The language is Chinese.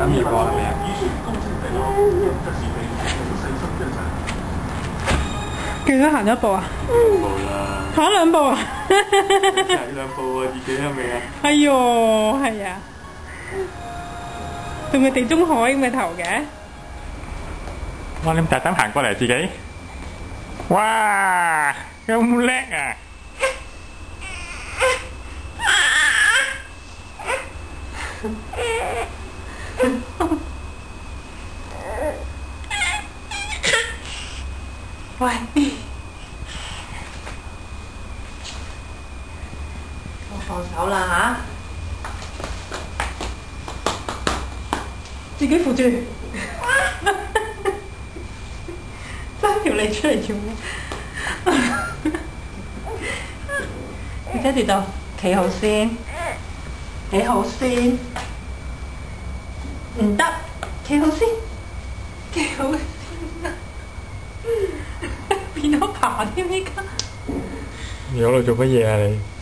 妈咪过系咪啊？叫佢行咗一步啊？冇啦，行咗两步啊？行两步啊，自己系咪啊？哎唷，系啊，仲系地中海咁嘅头嘅，哇！你特登行过嚟自己，哇！咁叻啊！ 喂，我放手啦自己扶住，伸條脷出嚟做咩？你睇住度企好先，企好先，唔得，企好先，企好先啊！你喺。度做乜嘢啊你？